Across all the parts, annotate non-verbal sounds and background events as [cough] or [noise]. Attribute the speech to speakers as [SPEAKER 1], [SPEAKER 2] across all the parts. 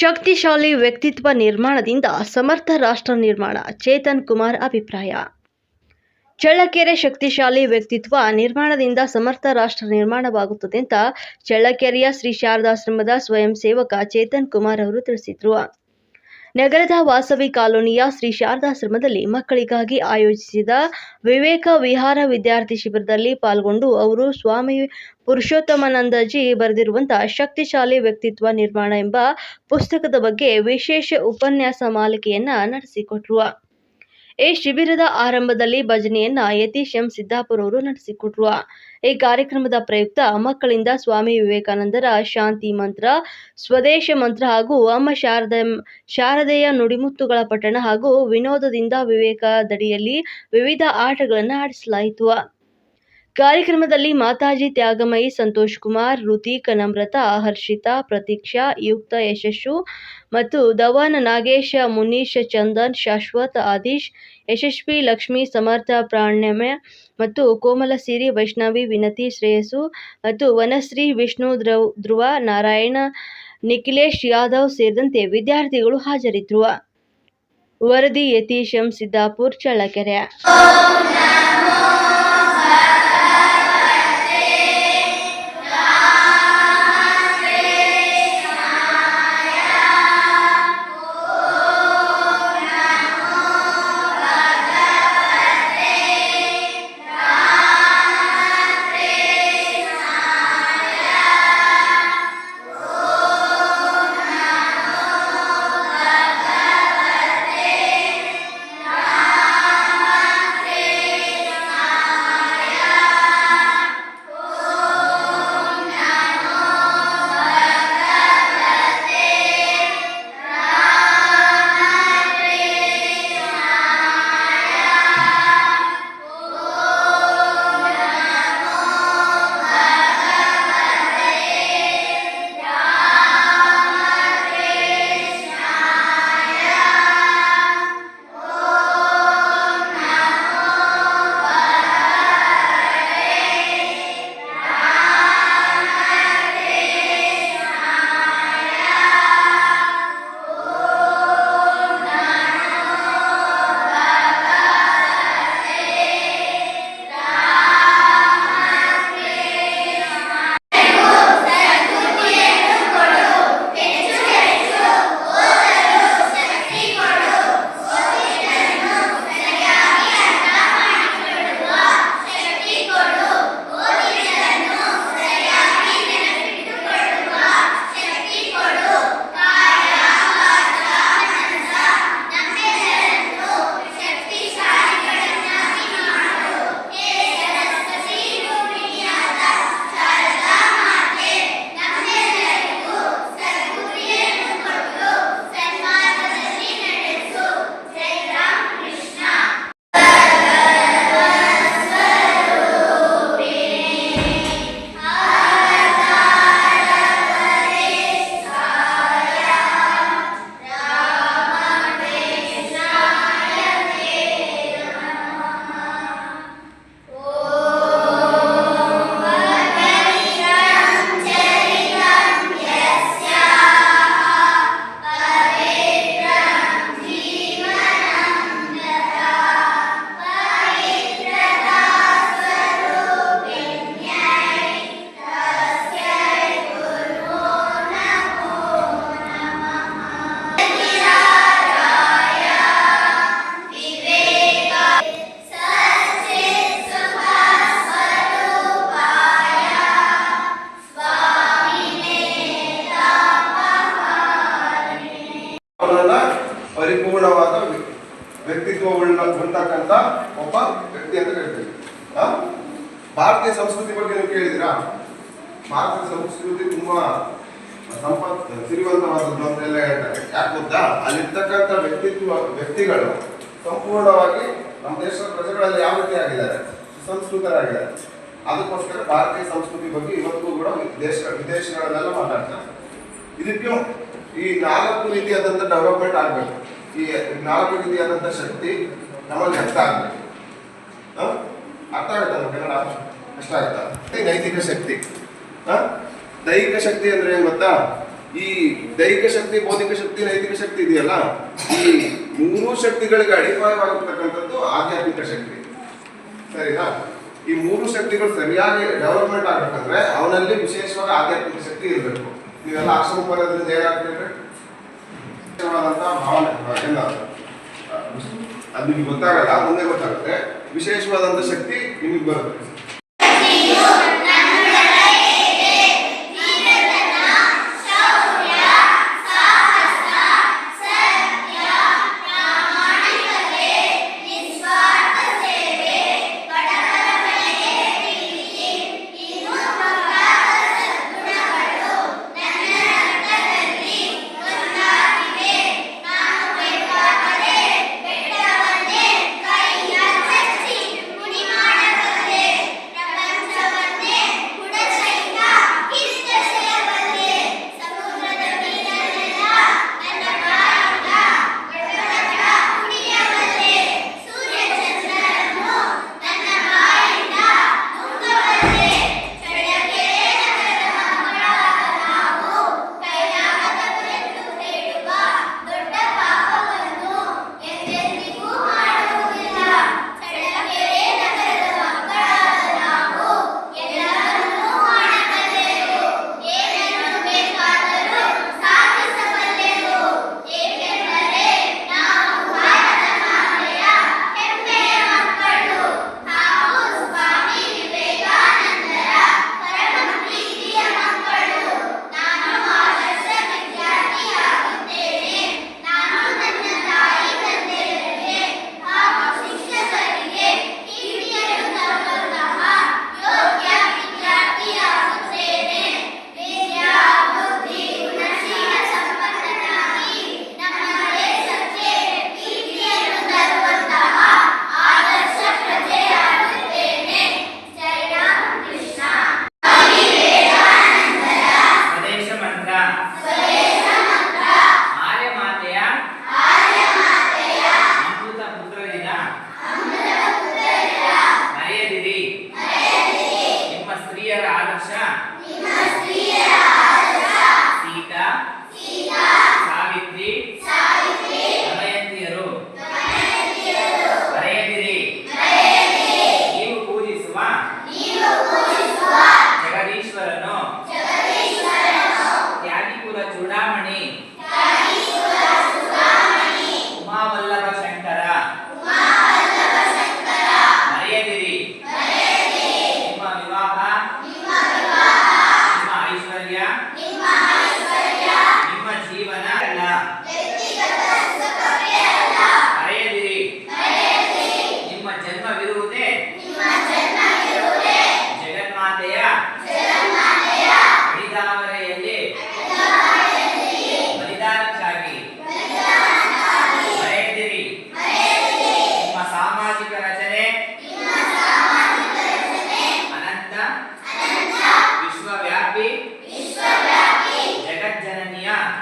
[SPEAKER 1] ಶಕ್ತಿಶಾಲಿ ವ್ಯಕ್ತಿತ್ವ ನಿರ್ಮಾಣದಿಂದ ಸಮರ್ಥ ರಾಷ್ಟ್ರ ನಿರ್ಮಾಣ, ಚೇತನ್ ಕುಮಾರ್ ಅಭಿಪ್ರಾಯ. ಚಳ್ಳಕೆರೆ ಶಕ್ತಿಶಾಲಿ ವ್ಯಕ್ತಿತ್ವ ನಿರ್ಮಾಣದಿಂದ ಸಮರ್ಥ ರಾಷ್ಟ್ರ ನಿರ್ಮಾಣವಾಗುತ್ತದೆ ಅಂತ ಚಳ್ಳಕೆರೆಯ ಶ್ರೀ ಶಾರದಾಶ್ರಮದ ಸ್ವಯಂ ಸೇವಕ ಚೇತನ್ ಕುಮಾರ್ ಅವರು ತಿಳಿಸಿದರು. ನಗರದ ವಾಸವಿ ಕಾಲೋನಿಯ ಶ್ರೀ ಶಾರದಾಶ್ರಮದಲ್ಲಿ ಮಕ್ಕಳಿಗಾಗಿ ಆಯೋಜಿಸಿದ ವಿವೇಕ ವಿಹಾರ ವಿದ್ಯಾರ್ಥಿ ಶಿಬಿರದಲ್ಲಿ ಪಾಲ್ಗೊಂಡು ಅವರು ಸ್ವಾಮಿ ಪುರುಷೋತ್ತಮಾನಂದಜಿ ಬರೆದಿರುವಂತಹ ಶಕ್ತಿಶಾಲಿ ವ್ಯಕ್ತಿತ್ವ ನಿರ್ಮಾಣ ಎಂಬ ಪುಸ್ತಕದ ಬಗ್ಗೆ ವಿಶೇಷ ಉಪನ್ಯಾಸ ಮಾಲಿಕೆಯನ್ನ ನಡೆಸಿಕೊಟ್ರು. ಈ ಶಿಬಿರದ ಆರಂಭದಲ್ಲಿ ಭಜನೆಯನ್ನ ಯತೀಶ್ ಎಂ ಸಿದ್ದಾಪುರ ಅವರು ನಡೆಸಿಕೊಟ್ರು. ಈ ಕಾರ್ಯಕ್ರಮದ ಪ್ರಯುಕ್ತ ಮಕ್ಕಳಿಂದ ಸ್ವಾಮಿ ವಿವೇಕಾನಂದರ ಶಾಂತಿ ಮಂತ್ರ, ಸ್ವದೇಶ ಮಂತ್ರ ಹಾಗೂ ಅಮ್ಮ ಶಾರದ ಶಾರದೆಯ ನುಡಿಮುತ್ತುಗಳ ಪಠಣ ಹಾಗೂ ವಿನೋದದಿಂದ ವಿವೇಕದಡಿಯಲ್ಲಿ ವಿವಿಧ ಆಟಗಳನ್ನು ಆಡಿಸಲಾಯಿತು. ಕಾರ್ಯಕ್ರಮದಲ್ಲಿ ಮಾತಾಜಿ ತ್ಯಾಗಮಯಿ, ಸಂತೋಷ್ ಕುಮಾರ್, ಋತಿಕ್, ನಮ್ರತಾ, ಹರ್ಷಿತಾ, ಪ್ರತೀಕ್ಷಾ, ಯುಕ್ತ ಯಶಸ್ಸು ಮತ್ತು ಧವನ್ ನಾಗೇಶ, ಮುನೀಶ್, ಚಂದನ್, ಶಾಶ್ವತ್, ಆದೀಶ್, ಯಶಸ್ವಿ, ಲಕ್ಷ್ಮಿ, ಸಮರ್ಥ ಪ್ರಾಣಮ್ಯ ಮತ್ತು ಕೋಮಲ ಸಿರಿ, ವೈಷ್ಣವಿ, ವಿನತಿ, ಶ್ರೇಯಸ್ಸು ಮತ್ತು ವನಶ್ರೀ, ವಿಷ್ಣು ಧ್ರುವ್ ಧ್ರುವ, ನಾರಾಯಣ, ನಿಖಿಲೇಶ್ ಯಾದವ್ ಸೇರಿದಂತೆ ವಿದ್ಯಾರ್ಥಿಗಳು ಹಾಜರಿದ್ದರು ವರದಿ ಯತೀಶ್ ಎಂ ಸಿದ್ದಾಪುರ್ ಚಳ್ಳಕೆರೆ.
[SPEAKER 2] ಭಾರತೀಯ ಸಂಸ್ಕೃತಿ ಬಗ್ಗೆ ನೀವು ಕೇಳಿದಿರಾ ಭಾರತೀಯ ಸಂಸ್ಕೃತಿ ತುಂಬಾ ಸಂಪತ್ ಸಿರಿವಂತವಾದದ್ದು ಅಂತ ಎಲ್ಲ ಹೇಳ್ತಾರೆ. ಯಾಕೆ ಗೊತ್ತಾ? ಅಲ್ಲಿರ್ತಕ್ಕಂಥ ವ್ಯಕ್ತಿತ್ವ, ವ್ಯಕ್ತಿಗಳು ಸಂಪೂರ್ಣವಾಗಿ ನಮ್ಮ ದೇಶದ ಪ್ರಜೆಗಳಲ್ಲಿ ಯಾವ ರೀತಿ ಆಗಿದ್ದಾರೆ? ಸುಸಂಸ್ಕೃತರಾಗಿದ್ದಾರೆ. ಅದಕ್ಕೋಸ್ಕರ ಭಾರತೀಯ ಸಂಸ್ಕೃತಿ ಬಗ್ಗೆ ಇವತ್ತು ಕೂಡ ದೇಶ ವಿದೇಶಗಳನ್ನೆಲ್ಲ ಮಾತಾಡ್ತಾರೆ. ಇದಕ್ಕೆ ಈ ನಾಲ್ಕು ರೀತಿಯಾದಂಥ ಡೆವಲಪ್ಮೆಂಟ್ ಆಗಬೇಕು. ಈ ನಾಲ್ಕು ರೀತಿಯಾದಂಥ ಶಕ್ತಿ ನಮ್ಮಲ್ಲಿ ಅರ್ಥ ಆಗಬೇಕು. ಅರ್ಥ ಆಗುತ್ತಲ್ಲ ಕನ್ನಡ ಕಷ್ಟ ಆಯ್ತಾ ನೈತಿಕ ಶಕ್ತಿ. ಹಾ ದೈಹಿಕ ಶಕ್ತಿ ಅಂದ್ರೆ ಏನ್ ಗೊತ್ತಾ? ಈ ದೈಹಿಕ ಶಕ್ತಿ, ಬೌದ್ಧಿಕ ಶಕ್ತಿ, ನೈತಿಕ ಶಕ್ತಿ ಇದೆಯಲ್ಲ? ಈ ಮೂರು ಶಕ್ತಿಗಳಿಗೆ ಅಡಿಪಾಯವಾಗಿರ್ತಕ್ಕಂಥದ್ದು ಆಧ್ಯಾತ್ಮಿಕ ಶಕ್ತಿ. ಸರಿನಾ? ಈ ಮೂರು ಶಕ್ತಿಗಳು ಸರಿಯಾಗಿ ಡೆವಲಪ್ಮೆಂಟ್ ಆಗ್ಬೇಕಂದ್ರೆ ಅವನಲ್ಲಿ ವಿಶೇಷವಾದ ಆಧ್ಯಾತ್ಮಿಕ ಶಕ್ತಿ ಇರಬೇಕು. ನೀವೆಲ್ಲ ಆಶ್ರಮ ಬರೋದ್ರಿಂದ ವಿಶೇಷವಾದಂತಹ ಭಾವನೆ ಅದು ನಿಮ್ಗೆ ಗೊತ್ತಾಗಲ್ಲ, ಮುಂದೆ ಗೊತ್ತಾಗುತ್ತೆ. ವಿಶೇಷವಾದಂತ ಶಕ್ತಿ ನಿಮಗೆ ಬರುತ್ತೆ.
[SPEAKER 1] Yeah. [laughs]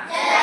[SPEAKER 1] Yeah.